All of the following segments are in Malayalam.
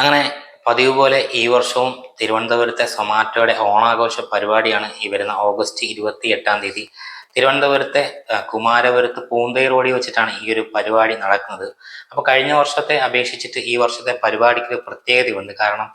അങ്ങനെ പതിവ് പോലെ ഈ വർഷവും തിരുവനന്തപുരത്തെ സൊമാറ്റോയുടെ ഓണാഘോഷ പരിപാടിയാണ് ഈ വരുന്ന ഓഗസ്റ്റ് ഇരുപത്തി എട്ടാം തീയതി. തിരുവനന്തപുരത്തെ കുമാരപുരത്ത് പൂന്തൈ റോഡിൽ വെച്ചിട്ടാണ് ഈ ഒരു പരിപാടി നടക്കുന്നത്. അപ്പോൾ കഴിഞ്ഞ വർഷത്തെ അപേക്ഷിച്ചിട്ട് ഈ വർഷത്തെ പരിപാടിക്ക് പ്രത്യേകതയുണ്ട്. കാരണം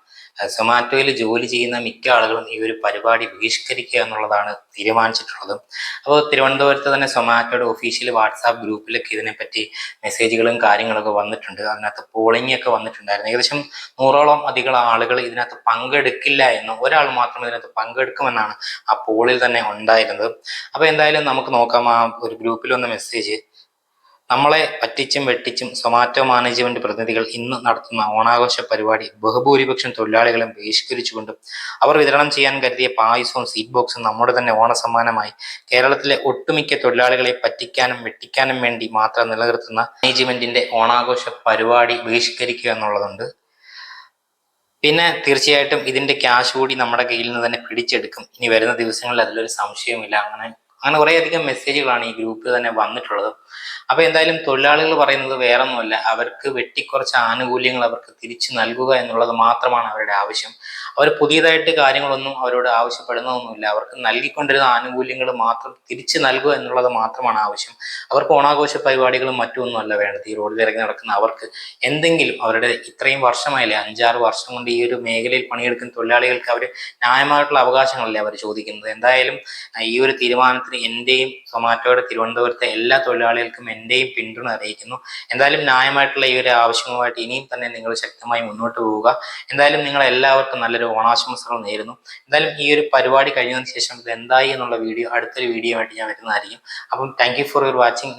സൊമാറ്റോയിൽ ജോലി ചെയ്യുന്ന മിക്ക ആളുകളും ഈ ഒരു പരിപാടി ബഹിഷ്കരിക്കുക എന്നുള്ളതാണ് തീരുമാനിച്ചിട്ടുള്ളതും. അപ്പോൾ തിരുവനന്തപുരത്ത് തന്നെ സൊമാറ്റോയുടെ ഒഫീഷ്യൽ വാട്സാപ്പ് ഗ്രൂപ്പിലൊക്കെ ഇതിനെപ്പറ്റി മെസ്സേജുകളും കാര്യങ്ങളൊക്കെ വന്നിട്ടുണ്ട്. അതിനകത്ത് പോളിംഗ് ഒക്കെ വന്നിട്ടുണ്ടായിരുന്നു. ഏകദേശം നൂറോളം അധികം ആളുകൾ ഇതിനകത്ത് പങ്കെടുക്കില്ല എന്നും ഒരാൾ മാത്രം ഇതിനകത്ത് പങ്കെടുക്കുമെന്നാണ് ആ പോളിൽ തന്നെ ഉണ്ടായിരുന്നത്. അപ്പോൾ എന്തായാലും നമുക്ക് നോക്കാം. ആ ഒരു ഗ്രൂപ്പിൽ വന്ന മെസ്സേജ് നമ്മളെ പറ്റിച്ചും വെട്ടിച്ചും സൊമാറ്റോ മാനേജ്മെന്റ് പ്രതിനിധികൾ ഇന്ന് നടത്തുന്ന ഓണാഘോഷ പരിപാടി ബഹുഭൂരിപക്ഷം തൊഴിലാളികളെ ബഹിഷ്കരിച്ചുകൊണ്ടും അവർ വിതരണം ചെയ്യാൻ കരുതിയ പായസവും സീറ്റ് ബോക്സും നമ്മുടെ തന്നെ ഓണസമ്മാനമായി കേരളത്തിലെ ഒട്ടുമിക്ക തൊഴിലാളികളെ പറ്റിക്കാനും വെട്ടിക്കാനും വേണ്ടി മാത്രം നിലനിർത്തുന്ന മാനേജ്മെന്റിന്റെ ഓണാഘോഷ പരിപാടി ബഹിഷ്കരിക്കുക എന്നുള്ളതുണ്ട്. പിന്നെ തീർച്ചയായിട്ടും ഇതിന്റെ ക്യാഷ് കൂടി നമ്മുടെ കയ്യിൽ നിന്ന് തന്നെ പിടിച്ചെടുക്കും. ഇനി വരുന്ന ദിവസങ്ങളിൽ അതിലൊരു സംശയവുമില്ല. അങ്ങനെ അങ്ങനെ കുറേ അധികം മെസ്സേജുകളാണ് ഈ ഗ്രൂപ്പിൽ തന്നെ വന്നിട്ടുള്ളത്. അപ്പോൾ എന്തായാലും തൊഴിലാളികൾ പറയുന്നത് വേറൊന്നുമല്ല. അവർക്ക് വെട്ടിക്കുറച്ച ആനുകൂല്യങ്ങൾ അവർക്ക് തിരിച്ചു നൽകുക എന്നുള്ളത് മാത്രമാണ് അവരുടെ ആവശ്യം. അവർ പുതിയതായിട്ട് കാര്യങ്ങളൊന്നും അവരോട് ആവശ്യപ്പെടുന്നതൊന്നുമില്ല. അവർക്ക് നൽകിക്കൊണ്ടിരുന്ന ആനുകൂല്യങ്ങൾ മാത്രം തിരിച്ചു നൽകുക എന്നുള്ളത് മാത്രമാണ് ആവശ്യം. അവർക്ക് ഓണാഘോഷ പരിപാടികളും മറ്റൊന്നും അല്ല വേണ്ടത്. ഈ റോഡിൽ ഇറങ്ങി നടക്കുന്ന അവർക്ക് എന്തെങ്കിലും അവരുടെ ഇത്രയും വർഷമായില്ലേ അഞ്ചാറ് വർഷം കൊണ്ട് ഈ ഒരു മേഖലയിൽ പണിയെടുക്കുന്ന തൊഴിലാളികൾക്ക് അവർ ന്യായമായിട്ടുള്ള അവകാശങ്ങളല്ലേ അവർ ചോദിക്കുന്നത്? എന്തായാലും ഈ ഒരു തീരുമാനത്തിന് എന്റെയും സൊമാറ്റോയുടെ തിരുവനന്തപുരത്തെ എല്ലാ തൊഴിലാളികൾക്കും എന്റെയും പിന്തുണ അറിയിക്കുന്നു. എന്തായാലും ന്യായമായിട്ടുള്ള ഈ ഒരു ആവശ്യങ്ങളുമായിട്ട് ഇനിയും തന്നെ നിങ്ങൾ ശക്തമായി മുന്നോട്ട് പോവുക. എന്തായാലും നിങ്ങൾ എല്ലാവർക്കും നല്ലൊരു ഓണാശംസകൾ നേരുന്നു. എന്തായാലും ഈ ഒരു പരിപാടി കഴിഞ്ഞതിന് ശേഷം ഇത് എന്തായി എന്നുള്ള വീഡിയോ അടുത്തൊരു വീഡിയോ ആയിട്ട് ഞാൻ വരുന്നതായിരിക്കും. അപ്പം താങ്ക് ഫോർ യുവർ വാച്ചിങ്